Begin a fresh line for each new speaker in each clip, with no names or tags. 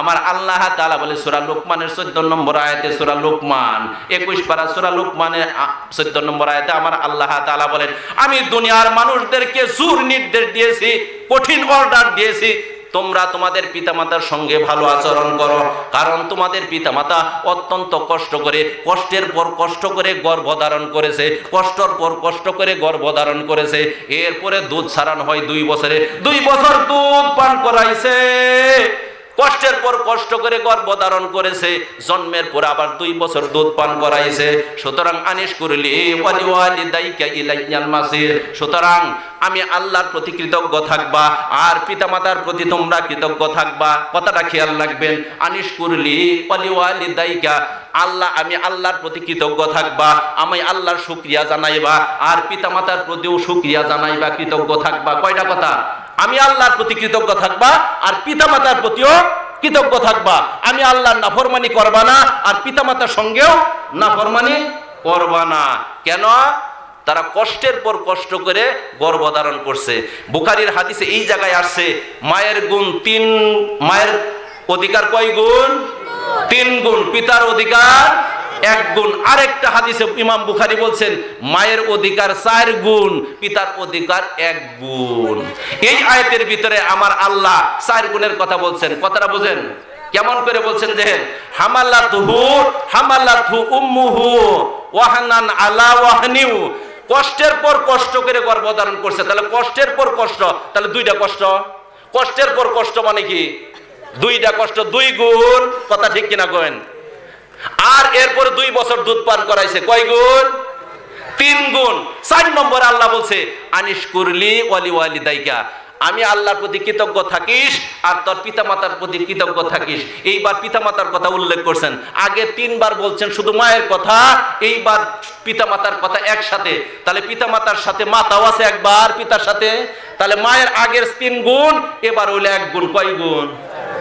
আমার আল্লাহ তাআলা বলে সূরা লোকমানের 14 নম্বর আয়াতে সূরা লোকমান 21 পারা সূরা লোকমানের 14 নম্বর আয়াতে আমার আল্লাহ তাআলা বলেন, আমি দুনিয়ার মানুষদেরকে জোর নির্দেশ দিয়েছি, কঠিন অর্ডার দিয়েছি, তোমরা তোমাদের পিতামাতার সঙ্গে ভালো আচরণ করো, কারণ তোমাদের পিতামাতা অত্যন্ত কষ্ট করে, কষ্টের পর কষ্ট করে গর্ভধারণ করেছে, কষ্টর পর কষ্ট করে গর্ভধারণ করেছে, এরপরে দুধ ছাড়ানো হয় দুই বছরে, দুই বছর দুধ পান করাইছে। কষ্টের পর কষ্ট করে গর্ভধারণ করেছে, জন্মের পর আবার দুই বছর দুধ পান করাইছে। সুতরাং আনিস করলি সুতরাং আমি আল্লাহর প্রতি কৃতজ্ঞ থাকবা, আর পিতামাতার প্রতি তোমরা কৃতজ্ঞ থাকবা। কথাটা খেয়াল রাখবেন, আনিস করলি দাইকা আল্লাহ, আমি আল্লাহর প্রতি কৃতজ্ঞ থাকবা, আমি আল্লাহর শুক্রিয়া জানাইবা, আর পিতামাতার প্রতিও শুক্রিয়া জানাইবা, কৃতজ্ঞ থাকবা। কয়টা কথা? আমি আল্লাহর প্রতি কৃতজ্ঞ থাকবা, আর পিতামাতার প্রতিও কৃতজ্ঞ থাকবা। আমি আল্লাহর নাফরমানি করবা না, আর পিতামাতার সঙ্গেও নাফরমানি করবা না। কেন? তারা কষ্টের পর কষ্ট করে গর্ভধারণ করছে। বুখারির হাদিসে এই জায়গায় আসছে, মায়ের গুণ তিন, মায়ের অধিকার কয় গুণ? তিন গুণ। পিতার অধিকার এক গুণ। আরেকটা হাদিসে ইমাম বুখারি বলছেন, মায়ের অধিকার চার গুণ, পিতার অধিকার এক গুণ। এই আয়তের ভিতরে আমার আল্লাহ চার গুণের কথা বলছেন। কথাটা বুঝেন? কেমন করে বলছেন উম্মুহু, ওয়াহানান কষ্টের পর কষ্ট করে গর্ভধারণ করছে। তাহলে কষ্টের পর কষ্ট, তাহলে দুইটা কষ্ট। কষ্টের পর কষ্ট মানে কি? দুইটা কষ্ট, দুই গুণ। কথা ঠিক কিনা কেন আর এরপরে দুই বছর দুধ পান করাইছে। কয় গুণ? তিন গুণ। চার নম্বর আল্লাহ বলছে আনিস করলি ওয়ালি ওয়ালি দাইকা আমি আল্লাহর প্রতি কৃতজ্ঞ থাকিস আর তোর পিতামাতার প্রতি কৃতজ্ঞ থাকিস। এইবার পিতামাতার কথা উল্লেখ করছেন। আগে তিনবার বলছেন শুধু মায়ের কথা, এইবার পিতামাতার কথা একসাথে। তাহলে পিতামাতার সাথে মাতাও আছে একবার, পিতার সাথে? তাহলে মায়ের আগের তিন গুণ, এবার হইলে এক গুণ। কয় গুণ?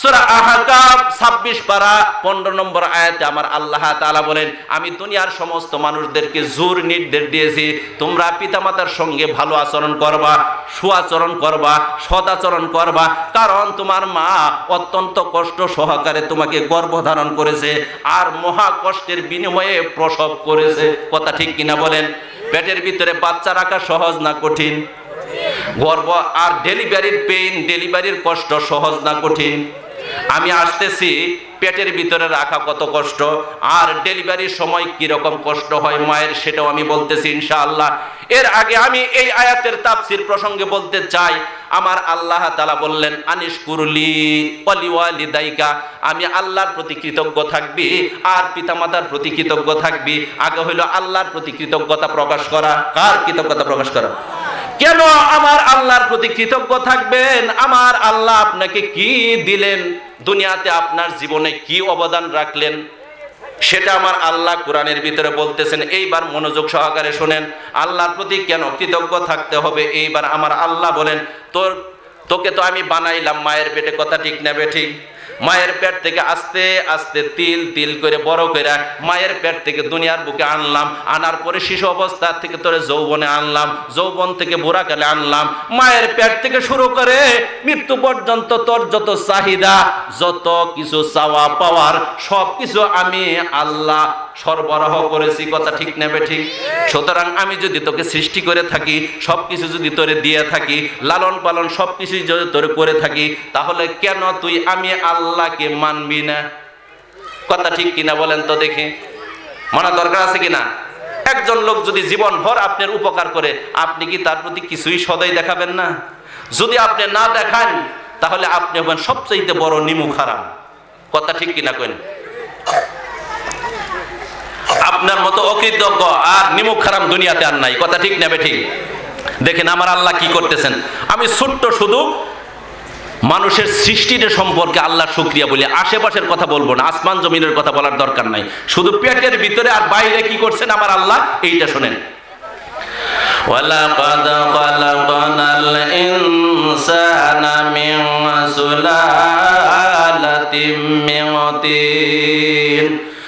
সূরা আহকাব 26 পারা 15 নম্বর আয়াতে আমার আল্লাহ তাআলা বলেন, আমি দুনিয়ার সমস্ত মানুষদেরকে জোর নির্দেশ দিয়েছি, তোমরা পিতামাতার সঙ্গে ভালো আচরণ করবা, সুআচরণ করবা সদাচরণ করবা, কারণ তোমার মা অত্যন্ত কষ্ট সহকারে তোমাকে গর্ভধারণ করেছে আর মহা কষ্টের বিনিময়ে প্রসব করেছে। কথা ঠিক কিনা বলেন? পেটের ভিতরে বাচ্চা রাখা সহজ না কঠিন? গর্ব আর ডেলিভারির পেইন ডেলিভারির কষ্ট সহজ না কঠিন? আমি আসতেছি, পেটের ভিতরে রাখা কত কষ্ট, আর ডেলিভারির সময় কীরকম কষ্ট হয় মায়ের সেটাও আমি বলতেছি ইনশাআল্লাহ। এর আগে আমি এই আয়াতের তাফসির প্রসঙ্গে বলতে চাই, আমার আল্লাহ তালা বললেন আনিস কুরলি অলিওয়ালি দায়িকা আমি আল্লাহর প্রতি কৃতজ্ঞ থাকবি, আর পিতামাতার প্রতি কৃতজ্ঞ থাকবি। আগে হইল আল্লাহর প্রতি কৃতজ্ঞতা প্রকাশ করা। কার কৃতজ্ঞতা প্রকাশ করা? কেন আমার আল্লাহর প্রতি কৃতজ্ঞ থাকবেন? আমার আল্লাহ আপনাকে কি দিলেন? দুনিয়াতে আপনার জীবনে কি অবদান রাখলেন, সেটা আমার আল্লাহ কোরআনের ভিতরে বলতেছেন। এইবার মনোযোগ সহকারে শোনেন, আল্লাহর প্রতি কেন কৃতজ্ঞ থাকতে হবে? এইবার আমার আল্লাহ বলেন, তোর, তোকে তো আমি বানাইলাম, মায়ের পেটে কথা ঠিক নেবে ঠিক। মায়ের পেট থেকে আস্তে আস্তে তিল তিল করে বড় করে মায়ের পেট থেকে দুনিয়ার বুকে আনলাম, আনার পরে শিশু অবস্থা থেকে তোরে যৌবনে আনলাম, যৌবন থেকে বুড়াকালে আনলাম, মায়ের পেট থেকে শুরু করে মৃত্যু পর্যন্ত তোর যত চাহিদা, যত কিছু চাওয়া পাওয়ার সব কিছু আমি আল্লাহ সরবরাহ করেছি, কথা ঠিক নেবে ঠিক? সুতরাং আমি যদি তোকে সৃষ্টি করে থাকি সব কিছু যদি তোরে দিয়ে থাকি, লালন পালন সব কিছুই যদি তোরে করে থাকি, তাহলে কেন তুই আমি আল্লাহকে মানবি না? কথা ঠিক কিনা বলেন তো দেখি। মনে দরকার আছে কিনা? একজন লোক যদি জীবন ভর আপনার উপকার করে, আপনি কি তার প্রতি কিছুই সদাই দেখাবেন না? যদি আপনি না দেখান, তাহলে আপনি হবেন সবচাইতে বড় নিমুখ খারাপ কথা ঠিক কিনা কেন আপনার মতো অকৃতজ্ঞ আর নিমুখ খারাপ দুনিয়াতে আর নাই কথা ঠিক নেবে ঠিক দেখেন আমার আল্লাহ কি করতেছেন আমি ছোট্ট শুধু মানুষের সৃষ্টিটা সম্পর্কে আল্লাহ শুক্রিয়া বলি আশেপাশের কথা বলবো না আসমান জমিনের কথা বলার দরকার নাই শুধু পেটের ভিতরে আর বাইরে কি করছেন আমার আল্লাহ এইটা শোনেন ولقد خلقنا الإنسان من سلالة من طين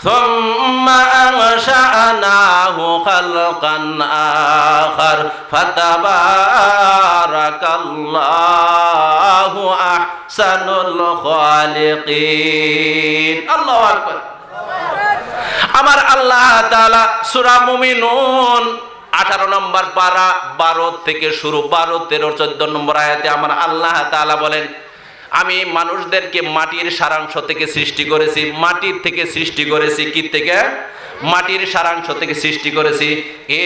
ثم أنشأناه خلقا آخر فتبارك الله أحسن الخالقين الله أكبر আমার আল্লাহ তাআলা সূরা মুমিনুন আঠারো নম্বর পারা বারো থেকে শুরু বারো তেরো চোদ্দ নম্বর আয়াতে আমার আল্লাহ তাআলা বলেন আমি মানুষদেরকে মাটির সারাংশ থেকে সৃষ্টি করেছি, মাটির থেকে সৃষ্টি করেছি কি থেকে? মাটির সারাংশ থেকে সৃষ্টি করেছি।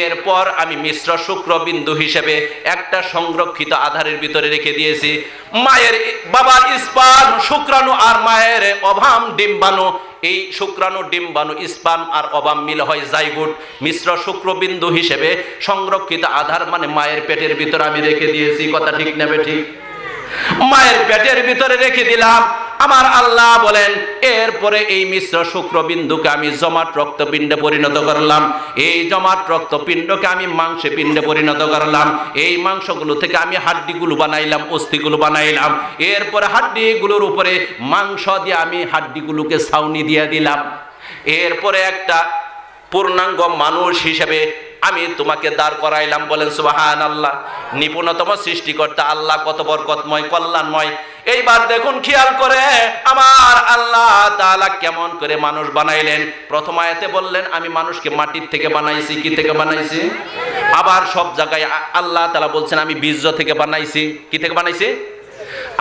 এরপর আমি মিশ্র শুক্র বিন্দু হিসেবে একটা সংরক্ষিত আধারের ভিতরে রেখে দিয়েছি। মায়ের বাবার ইস্পান শুক্রাণু আর মায়ের অভাম ডিম্বাণু। এই শুক্রাণু, ডিম্বাণু ইস্পান আর অবাম মিল হয় জাইগুট। মিশ্র শুক্রবিন্দু হিসেবে সংরক্ষিত আধার মানে মায়ের পেটের ভিতরে আমি রেখে দিয়েছি। কথা ঠিক নেবে ঠিক? মায়ের পেটের ভিতরে রেখে দিলাম। আমার আল্লাহ বলেন, এরপরে এই মিশ্র শুক্রবিন্দুকে আমি জমাট রক্তপিণ্ডে পরিণত করলাম। এই জমাট রক্তপিণ্ডকে আমি মাংসে পিণ্ডে পরিণত করলাম। এই মাংসগুলো থেকে আমি হাড্ডিগুলো বানাইলাম, অস্থিগুলো বানাইলাম। এরপরে হাড্ডিগুলোর উপরে মাংস দিয়ে আমি হাড্ডিগুলোকে ছাউনি দিয়ে দিলাম। এরপরে একটা পূর্ণাঙ্গ মানুষ হিসেবে আমি তোমাকে দাঁড় করাইলাম বলেন সুবাহান আল্লাহ নিপুণতম সৃষ্টিকর্তা, আল্লাহ কত বরকতময়, কল্যাণময়। এইবার দেখুন, খেয়াল করে, আমার আল্লাহ তাআলা কেমন করে মানুষ বানাইলেন। প্রথম আয়াতে বললেন, আমি মানুষকে মাটির থেকে বানাইছি, কি থেকে বানাইছি? আবার সব জায়গায় আল্লাহ তাআলা বলছেন, আমি বীর্য থেকে বানাইছি, কি থেকে বানাইছি?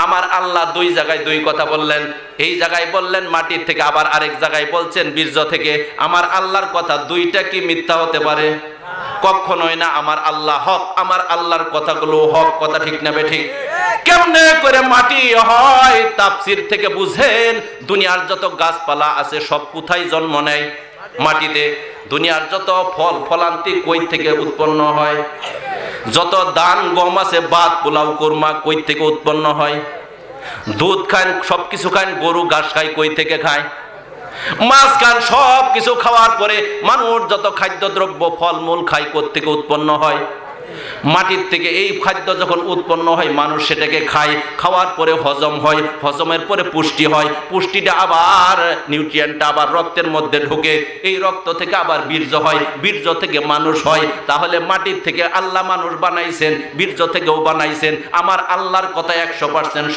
আমার আল্লাহ দুই জায়গায় দুই কথা বললেন। এই জায়গায় বললেন, মাটির থেকে, আবার আরেক জায়গায় বলছেন, বীর্য থেকে। আমার আল্লাহর কথা দুইটা কি মিথ্যা হতে পারে? কখনোই না আমার আল্লাহ হক, আমার আল্লাহর কথাগুলো হক, কথা ঠিক নেবে ঠিক কেমনে করে মাটি হয় তাফসির থেকে বুঝেন, দুনিয়ার যত গাছপালা আছে সব কোথায় জন্ম নেয়? মাটিতে। দুনিয়ার যত ফল ফলান্তি কই থেকে উৎপন্ন হয়? যত দান গম আছে, বাদ, পোলাও, কোরমা কই থেকে উৎপন্ন হয়? দুধ খান সব কিছু খান গরু, ঘাস খায়, কই থেকে খায়? মাছ খান সব কিছু খাওয়ার পরে মানুষ যত খাদ্যদ্রব্য, ফলমূল খায় থেকে উৎপন্ন হয়? মাটির থেকে এই খাদ্য যখন উৎপন্ন হয়, মানুষ সেটাকে খায়। খাওয়ার পরে হজম হয়, হজমের পরে পুষ্টি হয়। পুষ্টিটা আবার নিউট্রিয়েন্টটা আবার রক্তের মধ্যে ঢোকে। এই রক্ত থেকে আবার বীর্য হয়। বীর্য থেকে মানুষ হয়। তাহলে মাটির থেকে আল্লাহ মানুষ বানাইছেন, বীর্য থেকেও বানাইছেন। আমার আল্লাহর কথা একশো পার্সেন্ট